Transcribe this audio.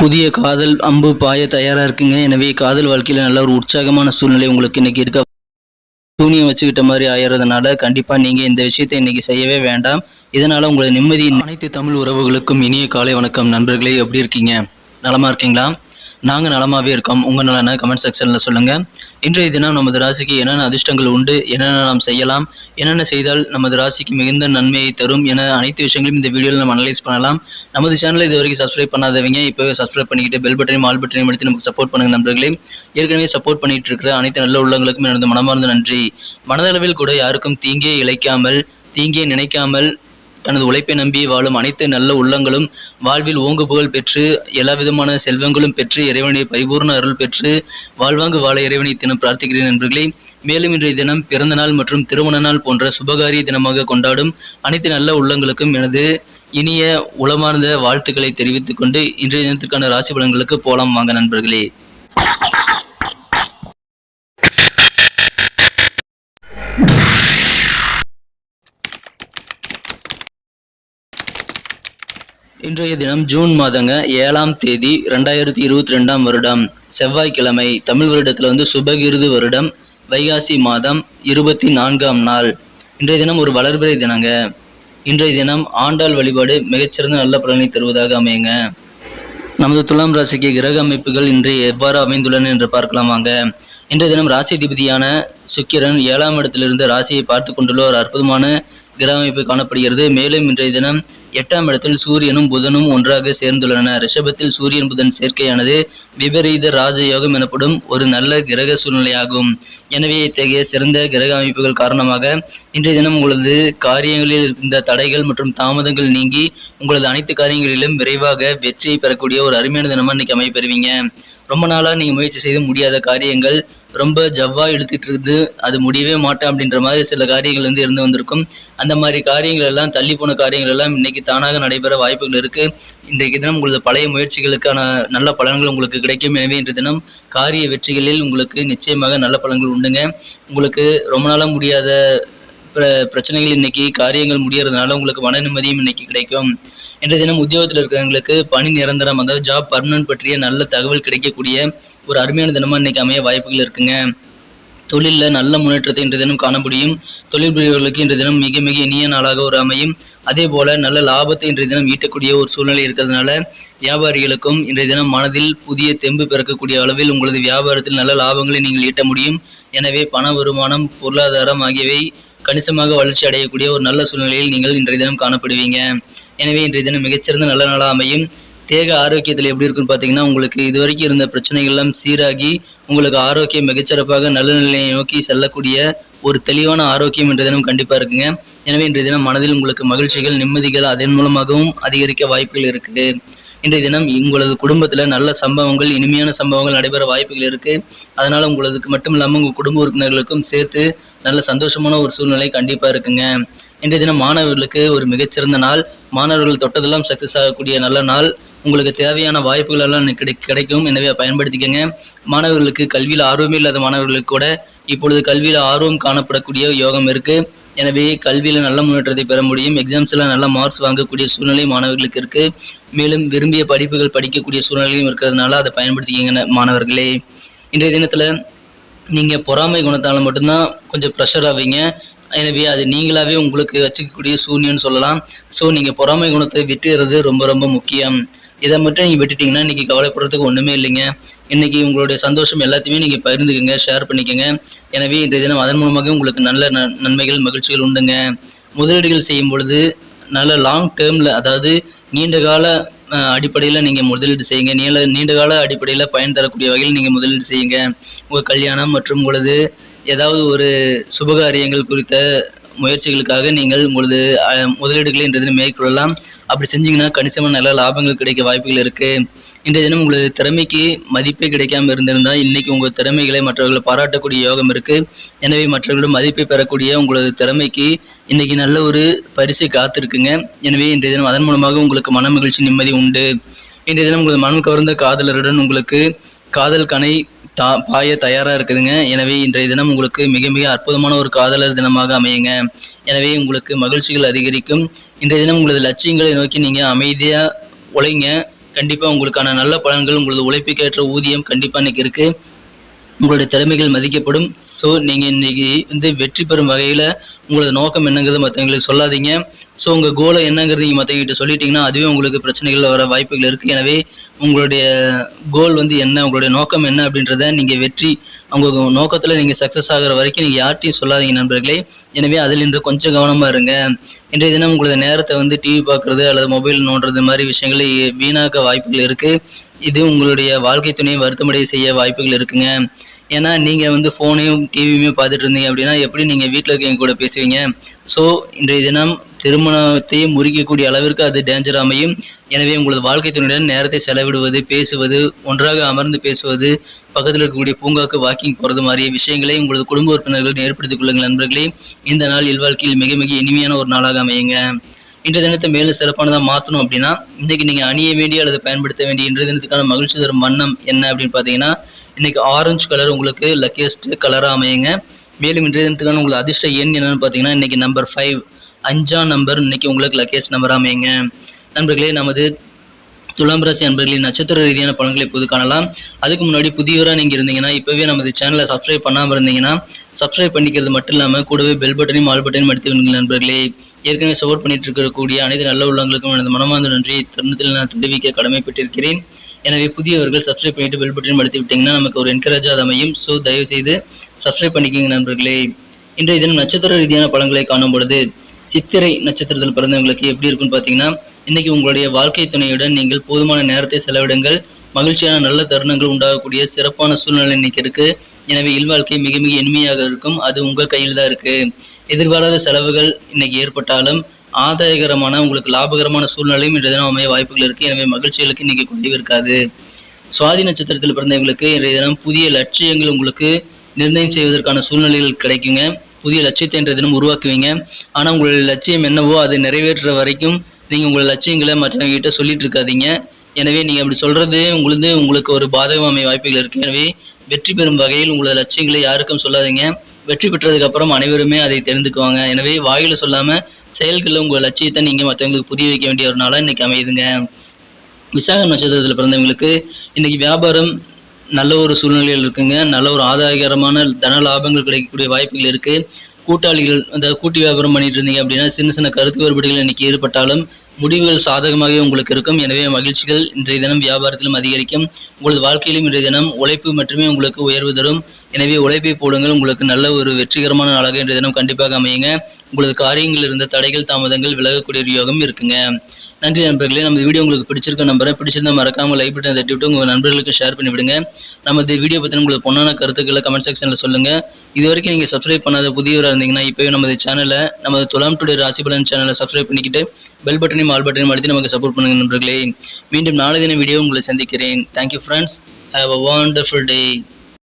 புதிய காதல் அம்பு பாய தயாராக இருக்குங்க. எனவே காதல் வாழ்க்கையில் நல்ல ஒரு உற்சாகமான சூழ்நிலை உங்களுக்கு இன்றைக்கி இருக்க சூனியம் வச்சுக்கிட்ட மாதிரி ஆயிடுறதுனால கண்டிப்பாக நீங்கள் இந்த விஷயத்தை இன்றைக்கி செய்யவே வேண்டாம். இதனால் உங்களை நிம்மதி அனைத்து தமிழ் உறவுகளுக்கும் இனிய காலை வணக்கம். நண்பர்களே எப்படி இருக்கீங்க? நலமாக இருக்கீங்களா? நாங்கள் நலமாகவே இருக்கோம். உங்கள் நலனை கமெண்ட் செக்ஷனில் சொல்லுங்கள் இன்றைய தினம் நமது ராசிக்கு என்னென்ன அதிர்ஷ்டங்கள் உண்டு? என்னென்ன நாம் செய்யலாம்? என்னென்ன செய்தால் நமது ராசிக்கு மிகுந்த நன்மையை தரும் என அனைத்து விஷயங்களையும் இந்த வீடியோவில் நம்ம அனலைஸ் பண்ணலாம். நமது சேனலை இது வரைக்கும் சப்ஸ்கிரைப் பண்ணாதவங்க இப்போவே சப்ஸ்கிரைப் பண்ணிக்கிட்டு பெல் பட்டனையும் ஆல் பட்டனையும் எடுத்து நமக்கு சப்போர்ட் பண்ணுங்க நண்பர்களே. ஏற்கனவே சப்போர்ட் பண்ணிட்டு இருக்கிற அனைத்து நல்ல உள்ளங்களுக்கும் எனது மனமார்ந்த நன்றி. மனதளவில் கூட யாருக்கும் தீங்கே இழைக்காமல் தீங்கே நினைக்காமல் தனது உழைப்பை நம்பி வாழும் அனைத்து நல்ல உள்ளங்களும் வாழ்வில் ஓங்கு புகழ் பெற்று எல்லா விதமான செல்வங்களும் பெற்று இறைவனை பரிபூர்ண அருள் பெற்று வாழ்வாங்கு வாழ இறைவனை தினம் பிரார்த்திக்கிறேன் நண்பர்களே. மேலும் இன்றைய தினம் பிறந்த நாள் மற்றும் திருமண நாள் போன்ற சுபகாரிய தினமாக கொண்டாடும் அனைத்து நல்ல உள்ளங்களுக்கும் எனது இனிய உளமார்ந்த வாழ்த்துக்களை தெரிவித்துக் கொண்டு இன்றைய தினத்திற்கான ராசி பலன்களுக்கு போலாம். வாங்க நண்பர்களே. இன்றைய தினம் ஜூன் மாதங்க ஏழாம் தேதி ரெண்டாயிரத்தி இருபத்தி ரெண்டாம் வருடம். செவ்வாய்க்கிழமை தமிழ் வருடத்தில் வந்து சுபகிருது வருடம். வைகாசி மாதம் இருபத்தி நான்காம் நாள். இன்றைய தினம் ஒரு வளர்பிறை தினங்க. இன்றைய தினம் ஆண்டாள் வழிபாடு மிகச்சிறந்த நல்ல பலனை தருவதாக அமையுங்க. நமது துலாம் ராசிக்கு கிரக அமைப்புகள் இன்று எவ்வாறு அமைந்துள்ளன என்று பார்க்கலாம் வாங்க. இன்றைய தினம் ராசிதிபதியான சுக்கிரன் ஏழாம் இடத்திலிருந்து ராசியை பார்த்து கொண்டுள்ள ஒரு அற்புதமான கிரக அமைப்பு காணப்படுகிறது. மேலும் இன்றைய தினம் எட்டாம் இடத்தில் சூரியனும் புதனும் ஒன்றாக சேர்ந்துள்ளன. ரிஷபத்தில் சூரியன் புதன் சேர்க்கையானது விபரீத ராஜயோகம் எனப்படும் ஒரு நல்ல கிரக சூழ்நிலையாகும். எனவே இத்தகைய சிறந்த கிரக அமைப்புகள் காரணமாக இன்றைய தினம் உங்களது காரியங்களில் இருந்த தடைகள் மற்றும் தாமதங்கள் நீங்கி உங்களது அனைத்து காரியங்களிலும் விரைவாக வெற்றியை பெறக்கூடிய ஒரு அருமையான தினமாக இன்னைக்கு அமைப்பெறுவீங்க ரொம்ப நாளாக நீங்கள் முயற்சி செய்து முடியாத காரியங்கள் ரொம்ப ஜவ்வாக இழுத்துட்டு இருந்து அது முடியவே மாட்டேன் அப்படின்ற மாதிரி சில காரியங்கள் வந்து இருந்து வந்திருக்கும். அந்த மாதிரி காரியங்கள் எல்லாம் தள்ளி போன காரியங்கள் எல்லாம் இன்னைக்கு தானாக நடைபெற வாய்ப்புகள் இருக்குது இன்றைக்கு தினம் உங்களது பழைய முயற்சிகளுக்கான நல்ல பலன்கள் உங்களுக்கு கிடைக்கும். எனவே இன்றைய தினம் காரிய வெற்றிகளில் உங்களுக்கு நிச்சயமாக நல்ல பலன்கள் உண்டுங்க. உங்களுக்கு ரொம்ப நாளாக முடியாத பிர- பிரச்சனைகள் இன்னைக்கு காரியங்கள் முடியறதுனால உங்களுக்கு மன நிம்மதியும் இன்னைக்கு கிடைக்கும். இன்றைய தினம் உத்தியோகத்தில் இருக்கிறவங்களுக்கு பணி நிரந்தரம் அதாவது ஜாப் பர்மனன்ட் பற்றிய நல்ல தகவல் கிடைக்கக்கூடிய ஒரு அருமையான தினமாக இன்னைக்கு அமைய வாய்ப்புகள் இருக்குங்க. தொழிலில் நல்ல முன்னேற்றத்தை இன்றைய தினம் காண முடியும். தொழில் புரியவர்களுக்கு இன்றைய தினம் மிக மிக இனிய நாளாக ஒரு அமையும். அதே போல் நல்ல லாபத்தை இன்றைய தினம் ஈட்டக்கூடிய ஒரு சூழ்நிலை இருக்கிறதுனால வியாபாரிகளுக்கும் இன்றைய தினம் மனதில் புதிய தெம்பு பிறக்கக்கூடிய அளவில் உங்களது வியாபாரத்தில் நல்ல லாபங்களை நீங்கள் ஈட்ட முடியும். எனவே பண வருமானம் பொருளாதாரம் ஆகியவை கணிசமாக வளர்ச்சி அடையக்கூடிய ஒரு நல்ல சூழ்நிலையில் நீங்கள் இன்றைய தினம் காணப்படுவீங்க. எனவே இன்றைய தினம் மிகச்சிறந்த நல்ல நாளாக அமையும். தேக ஆரோக்கியத்தில் எப்படி இருக்குன்னு பார்த்தீங்கன்னா உங்களுக்கு இதுவரைக்கும் இருந்த பிரச்சனைகள் எல்லாம் சீராகி உங்களுக்கு ஆரோக்கியம் மிகச்சிறப்பாக நல்ல நிலையை நோக்கி செல்லக்கூடிய ஒரு தெளிவான ஆரோக்கியம் இன்றைய தினம் கண்டிப்பாக இருக்குங்க. எனவே இன்றைய தினம் மனதில் உங்களுக்கு மகிழ்ச்சிகள் நிம்மதிகள் அதன் மூலமாகவும் அதிகரிக்க வாய்ப்புகள் இருக்குது இன்றைய தினம் உங்களது குடும்பத்தில் நல்ல சம்பவங்கள் இனிமையான சம்பவங்கள் நடைபெற வாய்ப்புகள் இருக்குது அதனால் உங்களுக்கு மட்டும் இல்லாமல் உங்கள் குடும்ப உறுப்பினர்களுக்கும் சேர்த்து நல்ல சந்தோஷமான ஒரு சூழ்நிலை கண்டிப்பாக இருக்குங்க. இன்றைய தினம் மாணவர்களுக்கு ஒரு மிகச்சிறந்த நாள். மாணவர்கள் தொட்டதெல்லாம் சக்ஸஸ் ஆகக்கூடிய நல்ல நாள். உங்களுக்கு தேவையான வாய்ப்புகள் எல்லாம் கிடை கிடைக்கும். எனவே அதை பயன்படுத்திக்கங்க. மாணவர்களுக்கு கல்வியில் ஆர்வமே இல்லாத மாணவர்களுக்கு கூட இப்பொழுது கல்வியில் ஆர்வம் காணப்படக்கூடிய யோகம் இருக்கு. எனவே கல்வியில் நல்ல முன்னேற்றத்தை பெற முடியும். எக்ஸாம்ஸில் நல்ல மார்க்ஸ் வாங்கக்கூடிய சூழ்நிலை மாணவர்களுக்கு இருக்குது மேலும் விரும்பிய படிப்புகள் படிக்கக்கூடிய சூழ்நிலையும் இருக்கிறதுனால அதை பயன்படுத்திக்கங்க மாணவர்களே. இன்றைய தினத்தில் நீங்கள் பொறாமை குணத்தால் மட்டும்தான் கொஞ்சம் ப்ரெஷர் ஆவீங்க எனவே அது நீங்களாகவே உங்களுக்கு வச்சுக்கக்கூடிய சூன்யம்னு சொல்லலாம். ஸோ நீங்கள் பொறாமை குணத்தை விட்டுறது ரொம்ப ரொம்ப முக்கியம். இதை மட்டும் நீங்கள் விட்டுட்டிங்கன்னா இன்றைக்கி கவலைப்படுறதுக்கு ஒன்றுமே இல்லைங்க. இன்றைக்கி உங்களுடைய சந்தோஷம் எல்லாத்தையுமே நீங்கள் பகிர்ந்துக்கங்க ஷேர் பண்ணிக்கங்க. எனவே இந்த தினம் அதன் மூலமாக உங்களுக்கு நல்ல ந- நன்மைகள் மகிழ்ச்சிகள் உண்டுங்க. முதலீடுகள் செய்யும் பொழுது நல்ல லாங் டேர்மில் அதாவது நீண்ட கால அடிப்படையில் நீங்கள் முதலீடு செய்யுங்க. நீள நீண்ட கால அடிப்படையில் பயன் தரக்கூடிய வகையில் நீங்கள் முதலீடு செய்யுங்க. உங்கள் கல்யாணம் மற்றும் உங்களது ஏதாவது ஒரு சுபகாரியங்கள் குறித்த முயற்சிகளுக்காக நீங்கள் உங்களது முதலீடுகளை இன்றைய தினம் மேற்கொள்ளலாம். அப்படி செஞ்சீங்கன்னா கணிசமான நல்ல லாபங்கள் கிடைக்க வாய்ப்புகள் இருக்கு. இன்றைய தினம் உங்களது திறமைக்கு மதிப்பே கிடைக்காம இருந்திருந்தால் இன்னைக்கு உங்கள் திறமைகளை மற்றவர்களை பாராட்டக்கூடிய யோகம் இருக்கு. எனவே மற்றவர்களிடம் மதிப்பை பெறக்கூடிய உங்களது திறமைக்கு இன்னைக்கு நல்ல ஒரு பரிசு காத்திருக்குங்க. எனவே இன்றைய தினம் அதன் மூலமாக உங்களுக்கு மன மகிழ்ச்சி நிம்மதி உண்டு. இன்றைய தினம் உங்களது மனம் கவர்ந்த காதலருடன் உங்களுக்கு காதல் கனை தா பாய தயாராக இருக்குதுங்க. எனவே இன்றைய தினம் உங்களுக்கு மிக மிக அற்புதமான ஒரு காதலர் தினமாக அமையுங்க. எனவே உங்களுக்கு மகிழ்ச்சிகள் அதிகரிக்கும். இன்றைய தினம் உங்களது லட்சியங்களை நோக்கி நீங்கள் அமைதியாக உழைங்க. கண்டிப்பாக உங்களுக்கான நல்ல பலன்கள் உங்களது உழைப்புக்கேற்ற ஊதியம் கண்டிப்பாக இன்றைக்கி இருக்குது உங்களுடைய திறமைகள் மதிக்கப்படும். ஸோ நீங்கள் இன்றைக்கி வந்து வெற்றி பெறும் வகையில் உங்களோட நோக்கம் என்னங்கிறது மற்றவங்களுக்கு சொல்லாதீங்க. ஸோ உங்கள் கோலை என்னங்கிறது நீங்கள் மற்றவங்ககிட்ட சொல்லிட்டீங்கன்னா அதுவே உங்களுக்கு பிரச்சனைகள் வர வாய்ப்புகள் இருக்குது எனவே உங்களுடைய கோல் வந்து என்ன? உங்களுடைய நோக்கம் என்ன அப்படின்றத நீங்கள் வெற்றி அவங்க நோக்கத்தில் நீங்கள் சக்ஸஸ் ஆகிற வரைக்கும் நீங்கள் யார்ட்டையும் சொல்லாதீங்க நண்பர்களே. எனவே அதில் இன்று கொஞ்சம் கவனமாக இருங்க. இன்றைய தினம் உங்களுடைய நேரத்தை வந்து டிவி பார்க்குறது அல்லது மொபைல் நோண்டுறது மாதிரி விஷயங்களை வீணாக்க வாய்ப்புகள் இருக்குது இது உங்களுடைய வாழ்க்கை துணையை வருத்தமடைய செய்ய வாய்ப்புகள் இருக்குங்க. ஏன்னா நீங்கள் வந்து ஃபோனையும் டிவியுமே பார்த்துட்டு இருந்தீங்க அப்படின்னா எப்படி நீங்கள் வீட்டில் இருக்கவங்க கூட பேசுவீங்க? ஸோ இன்றைய தினம் திருமணத்தையும் முறிக்கக்கூடிய அளவிற்கு அது டேஞ்சர் அமையும். எனவே உங்களது வாழ்க்கை துணையுடன் நேரத்தை செலவிடுவது பேசுவது ஒன்றாக அமர்ந்து பேசுவது பக்கத்தில் இருக்கக்கூடிய பூங்காக்கு வாக்கிங் போகிறது மாதிரிய விஷயங்களை உங்களது குடும்ப உறுப்பினர்கள் ஏற்படுத்திக் கொள்ளுங்கள் நண்பர்களே. இந்த நாள் இல்வாழ்க்கையில் மிக மிக இனிமையான ஒரு நாளாக அமையுங்க. இன்றைய தினத்தை மேலும் சிறப்பானதாக மாற்றணும் அப்படின்னா இன்றைக்கி நீங்கள் அணிய வேண்டிய அல்லது பயன்படுத்த வேண்டிய இன்றைய தினத்துக்கான மகிழ்ச்சி தரும் வண்ணம் என்ன அப்படின்னு பார்த்தீங்கன்னா இன்றைக்கு ஆரஞ்சு கலர் உங்களுக்கு லக்கியஸ்ட் கலராக அமையுங்க. மேலும் இன்றைய தினத்துக்கான உங்களுக்கு அதிர்ஷ்ட எண் என்னென்னு பார்த்தீங்கன்னா இன்றைக்கி நம்பர் ஃபைவ் அஞ்சாம் நம்பர் இன்றைக்கி உங்களுக்கு லக்கியஸ்ட் நம்பர் அமையுங்க. நண்பர்களே நமது துலாம் ராசி அன்பர்களின் நட்சத்திர ரீதியான பலன்களை இப்போது காணலாம். அதுக்கு முன்னாடி புதியவராக நீங்கள் இருந்தீங்கன்னா இப்போவே நமது சேனலை சப்ஸ்கிரைப் பண்ணாமல் இருந்தீங்கன்னா சப்ஸ்கிரைப் பண்ணிக்கிறது மட்டும் இல்லாமல் கூடவே பெல் பட்டனையும் ஆல் பட்டனையும் அடித்து நண்பர்களே. ஏற்கனவே சப்போர்ட் பண்ணிட்டு இருக்கக்கூடிய அனைத்து நல்ல உள்ளவங்களுக்கும் எனது மனமார்ந்த நன்றி தருணத்தில் நான் தெரிவிக்க கடமைப்பட்டிருக்கிறேன். எனவே புதியவர்கள் சப்ஸ்கிரைப் பண்ணிட்டு பெல் பட்டனையும் அழுத்தி விட்டீங்கன்னா நமக்கு ஒரு என்கரேஜாக அமையும். ஸோ தயவு செய்து சப்ஸ்கிரைப் பண்ணிக்கோங்க நண்பர்களே. இன்றைய தினம் நட்சத்திர ரீதியான பலன்களை காணும் பொழுது சித்திரை நட்சத்திரத்தில் பிறந்தவங்களுக்கு எப்படி இருக்குன்னு பார்த்தீங்கன்னா இன்னைக்கு உங்களுடைய வாழ்க்கை துணையுடன் நீங்கள் போதுமான நேரத்தை செலவிடுங்கள். மகிழ்ச்சியான நல்ல தருணங்கள் உண்டாகக்கூடிய சிறப்பான சூழ்நிலை இன்னைக்கு இருக்கு. எனவே இல்வாழ்க்கை மிக மிக இனிமையாக இருக்கும். அது உங்கள் கையில் தான் இருக்கு. எதிர்பாராத செலவுகள் இன்னைக்கு ஏற்பட்டாலும் ஆதாயகரமான உங்களுக்கு லாபகரமான சூழ்நிலையும் இன்றைய தினம் அமைய வாய்ப்புகள் இருக்கு. எனவே மகிழ்ச்சிகளுக்கு இன்னைக்கு குறைவு இருக்காது. சுவாதி நட்சத்திரத்தில் பிறந்தவங்களுக்கு இன்றைய தினம் புதிய லட்சியங்கள் உங்களுக்கு நிர்ணயம் செய்வதற்கான சூழ்நிலைகள் கிடைக்குங்க. புதிய லட்சியத்தை இன்றைய தினம் உருவாக்குவீங்க. ஆனால் உங்களுடைய லட்சியம் என்னவோ அது நிறைவேற்றுற வரைக்கும் நீங்கள் உங்கள் லட்சியங்களை மற்றவங்க கிட்ட சொல்லிட்டு இருக்காதீங்க எனவே நீங்கள் அப்படி சொல்கிறது உங்களுது உங்களுக்கு ஒரு பாதகம் அமைய வாய்ப்புகள் இருக்குது எனவே வெற்றி பெறும் வகையில் உங்களது லட்சியங்களை யாருக்கும் சொல்லாதீங்க. வெற்றி பெற்றதுக்கப்புறம் அனைவருமே அதை தெரிந்துக்குவாங்க. எனவே வாயில் சொல்லாமல் செயல்களில் உங்கள் லட்சியத்தை நீங்கள் மற்றவங்களுக்கு புரிய வைக்க வேண்டிய ஒரு நாளாக இன்னைக்கு அமையுதுங்க. விசாக நட்சத்திரத்தில் பிறந்தவங்களுக்கு இன்றைக்கி வியாபாரம் நல்ல ஒரு சூழ்நிலையில் இருக்குங்க. நல்ல ஒரு ஆதாயகரமான தன லாபங்கள் கிடைக்கக்கூடிய வாய்ப்புகள் இருக்குது கூட்டாளிகள் அந்த கூட்டி வியாபாரம் பண்ணிட்டு இருந்தீங்க அப்படின்னா சின்ன சின்ன கருத்து வேறுபாடுகள் இன்னைக்கு ஏற்பட்டாலும் முடிவுகள் சாதகமாகவே உங்களுக்கு இருக்கும். எனவே மகிழ்ச்சிகள் இன்றைய தினம் வியாபாரத்திலும் அதிகரிக்கும். உங்களது வாழ்க்கையிலும் இன்றைய தினம் உழைப்பு மட்டுமே உங்களுக்கு உயர்வு தரும். எனவே உழைப்பை போடுங்கள். உங்களுக்கு நல்ல ஒரு வெற்றிகரமான நாளாக இன்றைய தினம் கண்டிப்பாக அமையுங்க. உங்களது காரியங்களில் இருந்த தடைகள் தாமதங்கள் விலகக்கூடிய யோகம் இருக்குங்க. நன்றி நண்பர்களே. நம்ம வீடியோ உங்களுக்கு பிடிச்சிருக்க நம்புறேன். பிடிச்சிருந்தா மறக்காம லைக் பட்டன் தட்டி விட்டு உங்கள் நண்பர்களுக்கு ஷேர் பண்ணிவிடுங்க. நமது வீடியோ பற்றின உங்களுக்கு பொண்ணான கருத்துக்களை கமெண்ட் செக்ஷனில் சொல்லுங்க. இது வரைக்கும் நீங்கள் சப்ஸ்கிரைப் பண்ணாத புதியவராக இருந்தீங்கன்னா இப்போவே நமது சேனலை நமது துலாம் டுடே ராசி பலன் சேனலை சப்ஸ்கிரைப் பண்ணிக்கிட்டு பெல் பட்டனையும் ஆல் பட்டனையும் அழுத்தி நமக்கு சப்போர்ட் பண்ணுங்க நண்பர்களே. மீண்டும் நாளை தின வீடியோ உங்களை சந்திக்கிறேன். Thank you friends have a wonderful day